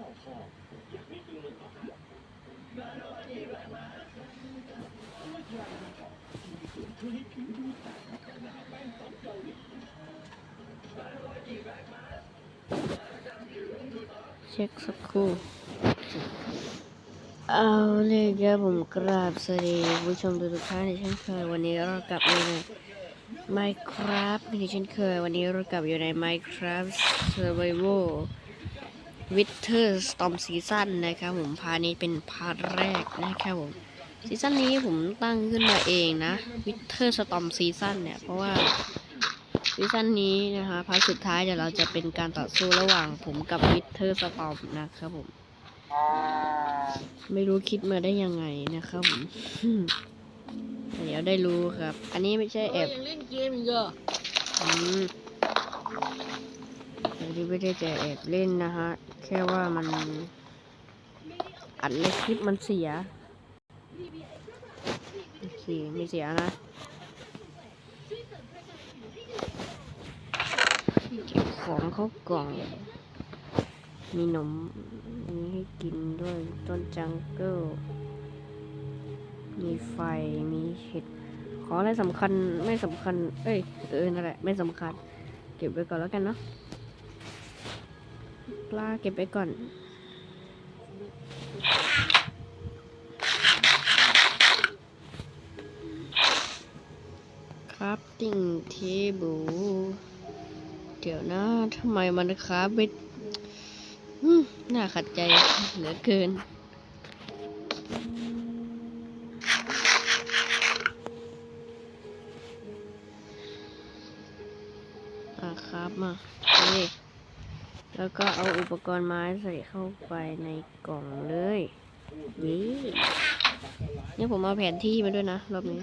เช็คสักครู่เอาเลยครับผมกราบสวัสดีผู้ชมทุกท่านในเช่นเคยวันนี้เรากลับอยู่ใน Minecraft ในเช่นเคยวันนี้เรากลับอยู่ใน Minecraft Survival Winter Storm Season นะครับผมพาร์ทนี้เป็นพาร์ทแรกนะครับผมซีซั่นนี้ผมตั้งขึ้นมาเองนะ Winter Storm Season เนี่ย เพราะว่าซีซั่นนี้นะคะพาร์ทสุดท้ายเดี๋ยวเราจะเป็นการต่อสู้ระหว่างผมกับ Winter Storm นะครับผม ไม่รู้คิดมาได้ยังไงนะครับผมเดี๋ยวได้รู้ครับ อันนี้ไม่ใช่แอบยังเล่นเกมอีกเหรออืมอันนี้ไม่ได้จะแอบเล่นนะฮะ แค่ว่ามัน อัดในคลิปมันเสีย โอเค ไม่เสียนะเก็บของเข้ากล่อง มีนมมีให้กินด้วยต้นจังเกิลมีไฟมีเห็ด ของอะไรสำคัญไม่สำคัญ เอ้ย เออนั่นแหละ ไม่สำคัญ เก็บไว้ก่อนแล้วกันเนาะ ปลาเก็บไปก่อน ครับติ้งเทบูเดี๋ยวนะทำไมมันครับไม่น่าขัดใจเหลือเกินอะครับมานี่ แล้วก็เอาอุปกรณ์ไม้ใส่เข้าไปในกล่องเลยนี่นี่ผมเอาแผนที่มาด้วยนะ รอบนี้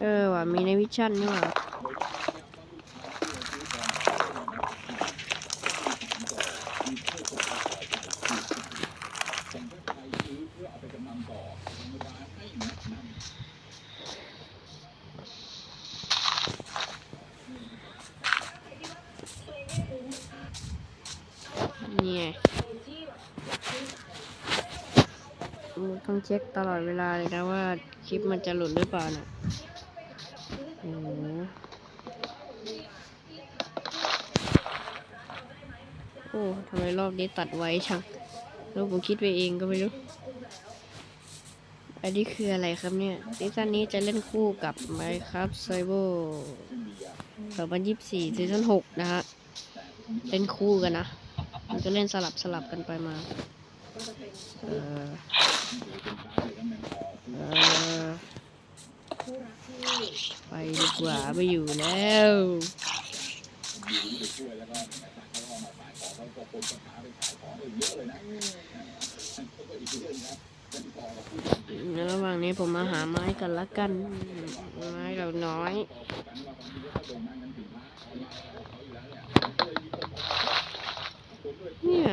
เออว่ะมีในวิชั่นนี่ว่า นี่ไงอืม ต้องเช็คตลอดเวลาเลยนะว่าคลิปมันจะหลุดหรือเปล่านะโอ้โอ้ทำไมรอบนี้ตัดไว้ช่างแล้วผมคิดไปเองก็ไม่รู้ อันนี้คืออะไรครับเนี่ยซีซั่นนี้จะเล่นคู่กับ Minecraft Survival 2024ซีซั่น6นะฮะ เล่นคู่กันนะ มันจะเล่นสลับสลับกันไปมา เออ ไปดีกว่าไม่อยู่แล้วในระหว่างนี้ผมมาหาไม้กันละกัน ไม้เราน้อยเนี่ย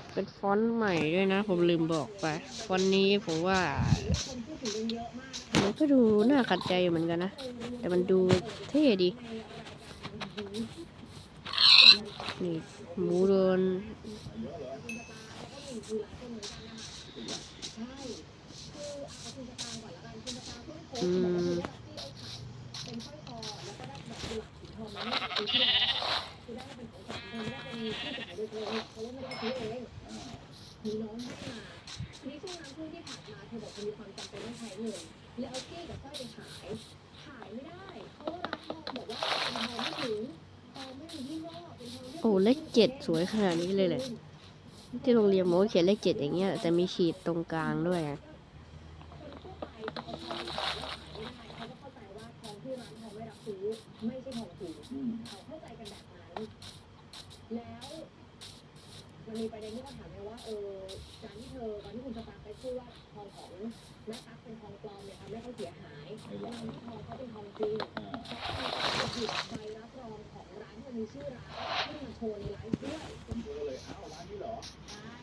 เป็นฟอนต์ใหม่ด้วยนะ ผมลืมบอกไปฟอนต์นี้ผมว่า มันก็ดูน่าขัดใจอยู่เหมือนกันนะ แต่มันดูเท่ดี นี่หมูโดนอืม แล้วเอาเก้กับเต้าไปขาย ขายไม่ได้ เพราะว่าร้านทองบอกว่าทองไม่ถึงทองไม่ถึงที่รอบเป็นทองโอ้เลขเจ็ดสวยขนาดนี้เลยเลยที่โรงเรียนโมเขียนเลขเจ็ดอย่างเงี้ยแต่มีฉีดตรงกลางด้วยแล้ว มันมีประเด็นที่เขาถามไงว่าเออการที่เธอตอนที่คุณสตาร์ไปพูดว่าทองของแม่ตั๊กเป็นทองปลอมเนี่ยทำให้เขาเสียหายไอ้หลานทองเขาเป็นทองจริงเพราะมีกาหยิบใบรับรองของร้านที่มันมีชื่อร้านขึ้นมาโชว์ในไลฟ์ด้วยผมก็เลยอ้าวร้านนี้เหรอใช่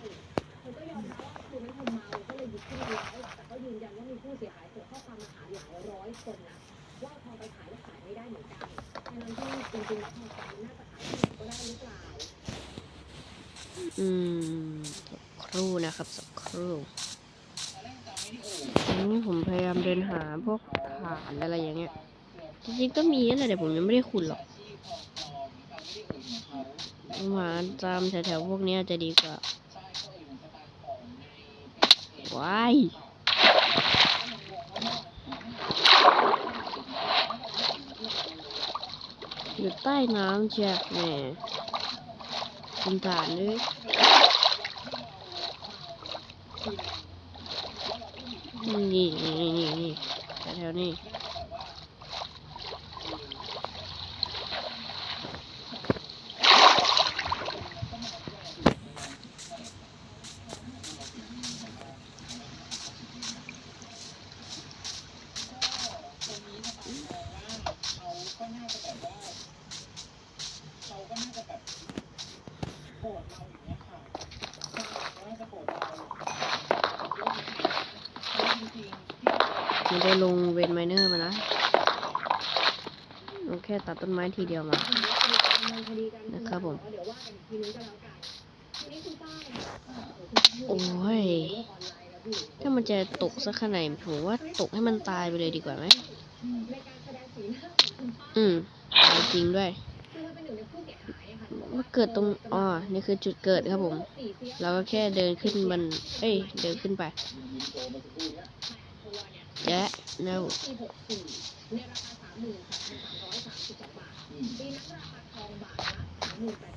เธอก็ยอมรับว่าคืนนั้นเธอเมาก็เลยหยิบขึ้นไลฟ์แต่ก็ยืนยันว่ามีผู้เสียหายส่งข้อความมาหาหลายร้อยคนนะว่าพอไปขายแล้วขายไม่ได้เหมือนกันทั้งนั้นที่จริงๆแล้วพอขายน่าจะขายที่ไหนก็ได้หรือเปล่า อืมสักครู่นะครับ สักครู่อันนี้ผมพยายามเดินหาพวกฐานอะไรอย่างเงี้ย จริงๆก็มีนั่นแหละแต่ผมยังไม่ได้ขุดหรอกมาตามแถวๆพวกนี้จะดีกว่าว้ายอยู่ใต้น้ำเชียแหม คุณฐารเลยนี่นี่นี่นี่ นี่แถวๆนี้ไม่ได้ลงเวนไมเนอร์มานะลงแค่ตัดต้นไม้ทีเดียวมา นะครับผม โอ้ย ถ้ามันจะตกสักขนาดไหนผมว่าตกให้มันตายไปเลยดีกว่าไหม อืม จริงด้วย อะค่ะมันเกิดตรงอ๋อนี่คือจุดเกิดครับผม เราก็แค่เดินขึ้นมันเอ้ย เดินขึ้นไปมินโตมาสักครู่เนี้ยตัวเนี่ยแจ๊ะแล้วปีหกสี่ในราคาสามหมื่นสามพันสามร้อยสามสิบสองบาทอืมปีนั้นราคาทองบาทละสามหมื่นแปด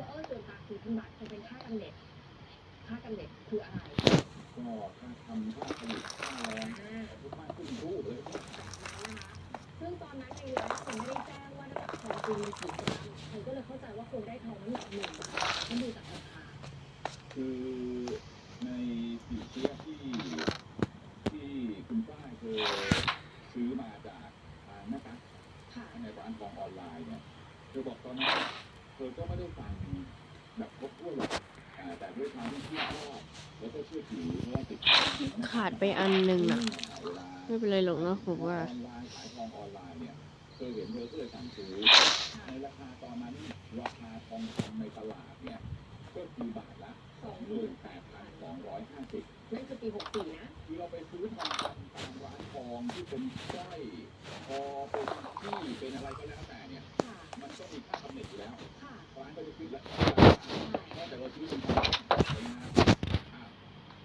ว่าเออส่วนต่างสี่พันบาทคงเป็นค่ากำเนิดค่ากำเนิดคืออะไรก็ค่าทำค่าผลิตค่าแรงอ่าทุกมากขึ้นรูปเลยซึ่งตอนนั้นในเร้านคงไม่ได้แจ้งว่าน้ำหนักทองจริงมีกี่กรัม เธอก็เลยเข้าใจว่าคงได้ทองน้ำหนักหนึ่งบาทมันดูจากราคาคือในปีเทียที่ที่คุณป้าเคยซื้อมาจากทางแม่ตั๊กค่ะในร้านทองออนไลน์เนี่ยเธอบอกตอนนั้นเธอก็ไม่ได้ฟังแบบครบถ้วนหรอกอ่าแต่ด้วยความที่ชื่นชอบแล้วก็เชื่อถือเพราะว่าติดขาดไปอันหนึ่งน่ะ เวลาไม่เป็นไรหรอกเนาะผมว่า ขายทองออนไลน์เนี่ย เคยเห็นเธอก็เลยสั่งซื้อในราคาตอนนั้นราคาทองคำในตลาดเนี่ยก็คือบาทละสองหมื่นแปดพันสองร้อยห้าสิบนั่นคือปีหกสี่นะคือเราไปซื้อทองคำตามร้านทองที่เป็นสร้อยคอเป็นที่เป็นอะไรก็แล้วแต่เนี่ย มันก็มีค่ากำเนิดอยู่แล้วร้านก็จะขึ้นราคาใช่นอกจากเราซื้อเป็นทองเป็นงานอะ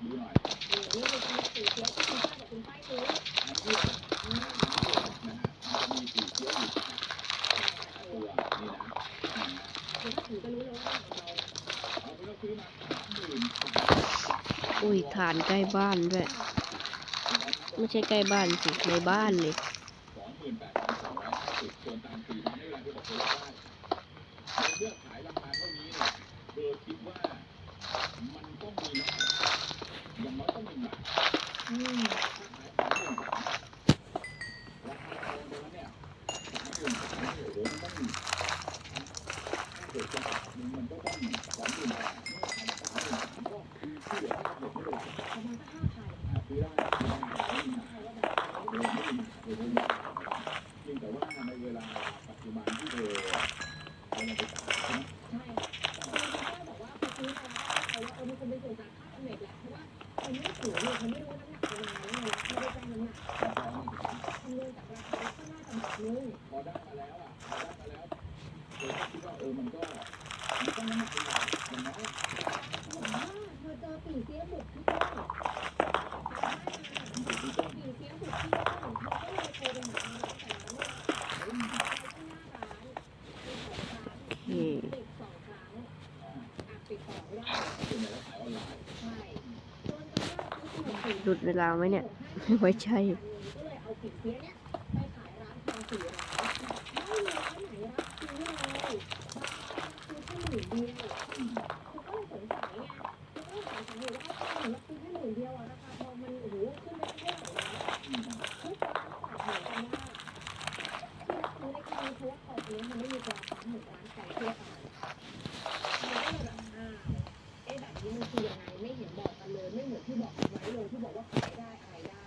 ดูหน่อยนี่คือการสื่อเสียที่คุณป้ากับคุณป้ายซื้อ อุ้ยฐานใกล้บ้านด้วย ไม่ใช่ใกล้บ้านสิในบ้านเลย สองหมื่นแปดพันสองร้อยห้าสิบส่วนต่างสี่พันไม่เป็นไรที่บอกเธอได้ในเลือกขายราคาเท่านี้เนี่ยเธอคิดว่ามันต้องมีน้ำหนักอย่างน้อยต้องหนึ่งบาท อืม ถ้าขายสองหมื่นสามราคาทองตรงนั้นเนี่ยสามหมื่นสาม เนี่ ว่าเออมันก็มันต้องน้ำหนักเป็นหลักอย่างน้อยบอกว่าเธอเจอปีเสียบุกที่บ้านปีเสียบุกที่บ้านเขาก็เลยโทรไปหาแต่ไม่รับไปที่หน้าร้านมีสองครั้งปิดสองครั้งปิดสองรอบส่วนหญ่แล้วขายออนไลน์ใช่จนตอนแรกเขาคือสี่หลุดเวลาไหมเนี่ย ไม่ไว้ใช่ ก็เลยเอาปีเสียเนี่ยไปขายร้านทองสี่ร้าน หมื่นเดียวคือก็เลยสงสัยไงคือก็เลยสงสัยอยู่ว่าทำไมเราซื้อแค่หมื่นเดียวอะราคาทองมันโอ้โหขึ้นไปเท่าไหร่แล้วทุกคนก็ฝากเหมือนกันว่าที่รับซื้อได้แค่นี้เพราะว่าทองนี้มันไม่มีตราสามหมื่นล้านแสนทั่วไปเราก็เลยแบบอ้าวเอ๊ะแบบนี้มันคือยังไงไม่เห็นบอกกันเลยไม่เหมือนที่บอกไว้เลยที่บอกว่าขายได้อะไรได้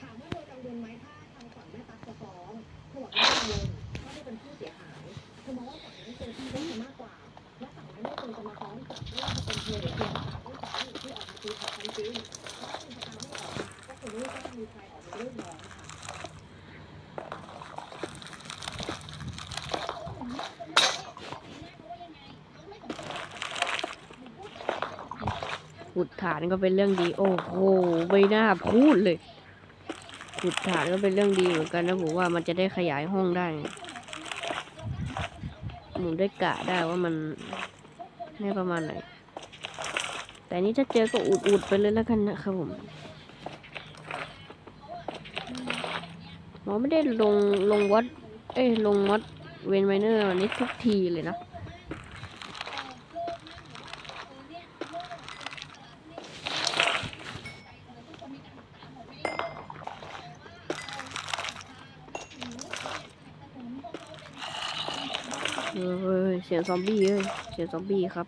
ถามว่าเธอกังวลไหมถ้าทางฝั่งแม่ตั๊กจะฟ้องเธอบอกไม่กังวลเพราะเธอเป็นผู้เสียหายเธอมองว่าฝั่งนั้นเป็นที่ได้มากกว่า และฝั่งนั้นไม่ควรจะมาฟ้องกลับไม่ว่าจะเป็นเธอหรือเพียงสาวผู้สาวที่ออกมาตีขอบความจริงถ้าคุณสตาร์ไม่ออกมาก็คงไม่ต้องมีใครออกมาเรียกร้องค่ะ ขุดฐานก็เป็นเรื่องดี โอ้โหไม่น่าพูดเลย ขุดฐานก็เป็นเรื่องดีเหมือนกันนะผมว่ามันจะได้ขยายห้องได้ผมได้กะได้ว่ามันได้ประมาณไหน แต่นี้ถ้าเจอก็อุดๆไปเลยแล้วกันนะครับผมหมอไม่ได้ลงลงวัด เอ้ยลงวัดเวนไมเนอร์วันนี้ทุกทีเลยนะ เออ เสียงซอมบี้เอ้ยเสียงซอมบี้ครับ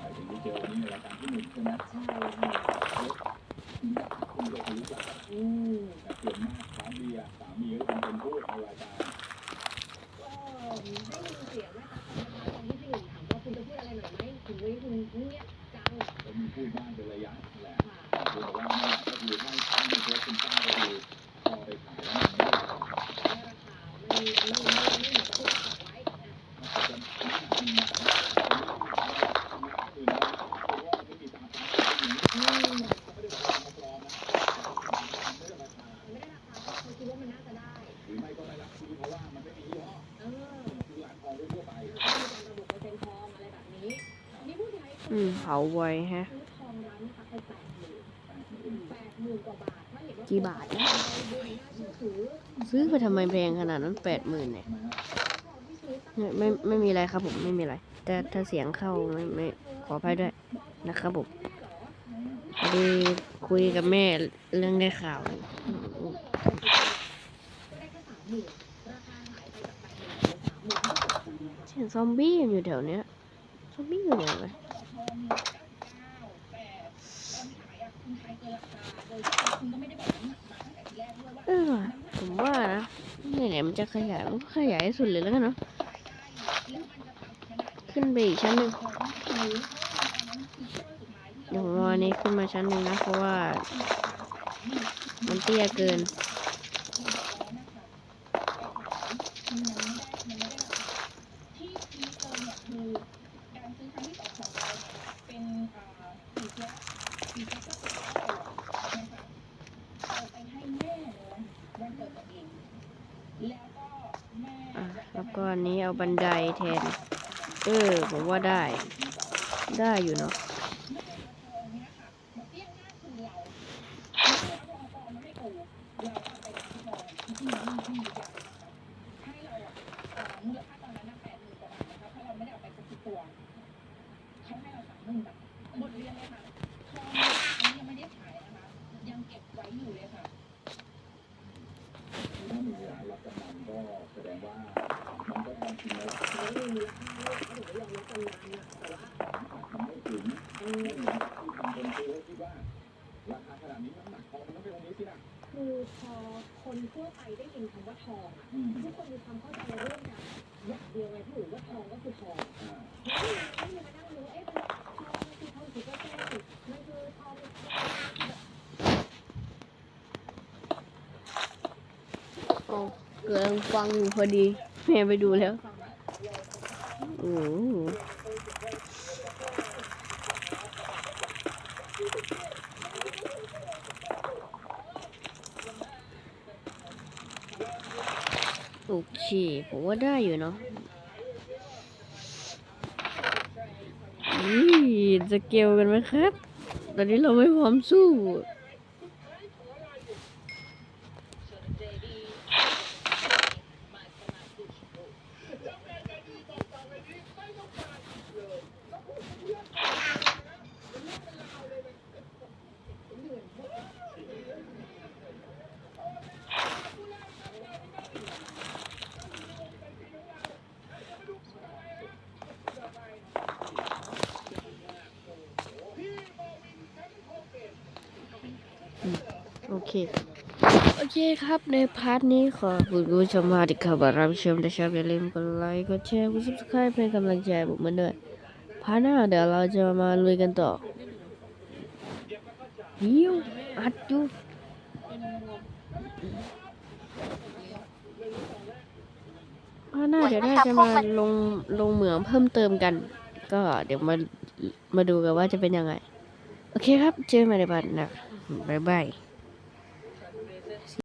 หมายถึงที่เจอวันนี้ในรายการที่หนึ่งใช่ไหม ใช่ค่ะ คุณเด็กรู้จัก อืม แต่ส่วนมากสามีอะสามีก็เป็นคนพูดในรายการ ก็ได้ยินเสียงแม่ตั๊กนะคะตอนที่พี่หนุ่มถามว่าคุณจะพูดอะไรหน่อยไหมถึงวันนี้คุณเงียบจัง ก็มีพูดบ้างเป็นระยะแหละ ค่ะ คือบอกว่านั่นแหละก็คือถ้าถ้ามีโพสต์คุณป้าก็คือพอไปขายแล้วมันไม่ได้ ได้ราคาไม่ไม่ไม่ไม่เหมือนที่ฝากไว้นะ มันจะอืมอืมเพราะว่าไม่มีตามฟ้าไม่มี อืม เขาไม่ได้บอกว่ามาปลอมนะไม่ได้ราคา ไม่ได้ราคาที่เขาคิดว่ามันน่าจะได้ หรือไม่ก็ไม่รับซื้อเพราะว่ามันไม่มียี่ห้อ เออ คือร้านทองทั่วไป ไม่มีการระบุเปอร์เซ็นต์ทองอะไรแบบนี้นี่ผู้ชายคน อืม นี้ เผาไวฮะ ซื้อทองร้านนะคะไปแปดหมื่นแป ดหมื่นกว่าบาทถ้าเห็นว่ากี่บาทนะซื้อไปทำไมแพงขนาดนั้นแปดหมื่นเนี่ยไม่ไม่ไม่มีอะไรครับผมไม่มีอะไร แต่ถ้าเสียงเข้าไม่ไม่ขออภัยด้วยนะครับผมดีคุยกับแม่เรื่องได้ข่าวเหลือสามหมื่นเสียงซอมบี้อยู่แถวเนี้ยซอมบี้อยู่ไหนวะ เออผมว่านะไหนๆมันจะขยายมันก็ขยายให้สุดเลยแล้วกันเนาะขึ้นไปอีกชั้นหนึ่งเดี๋ยวผมเอาอันนี้ขึ้นมาชั้นหนึ่งนะ เพราะว่า มันเตี้ยเกิน อะแล้ วก็อันนี้เอาบันไดแทน เออ ผมว่าได้ ได้อยู่เนาะ ร้านรับจำนำก็แสดงว่ามันก็ทองจริงแล้วไม่มีมูลค่าเลยเขาถึงไม่ยอมรับจำนำนะแต่ว่ามันไม่ถึงเอไม่อถึงที่ทำคนซื้อคิดว่าราคาขนาดนี้น้ำหนักทองมันต้องเป็นตรงนี้สินะคือพอคนทั่วไปได้ยินคำว่าทองอะอืมทุกคนมีความเข้าใจเรื่องกันอย่างเดียวไงพี่หนูว่าทองก็คือทอง อ่า ไม่มีไม่มีมานั่งรู้เอ๊ะเป็นทองมันคือทองถือก็แก้วมันคือทองแบบ โอเกิดฟังอยู่พอดีแม่ไปดูแล้วโอ้โอเคผมว่าได้อยู่เนาะนี่จะเกลกันไหมครับ ตอนนี้เราไม่พร้อมสู้ เค โอเคครับในพาร์ทนี้ขอคุณผู้ชมมาที่เข้ามารับชมและชอบอย่าลืมกดไลค์ กดแชร์ กด subscribe เป็นกำลังใจผมมาด้วยพาร์ทหน้าเดี๋ยวเราจะมาลุยกันต่อยิวอัดอยู่พาร์ทหน้าเดี๋ยวน่าจะมาลงลงเหมืองเพิ่มเติมกัน ก็เดี๋ยวมามาดูกันว่าจะเป็นยังไง โอเคครับ เจอกันใหม่ในพาร์ทหน้าบ๊ายบาย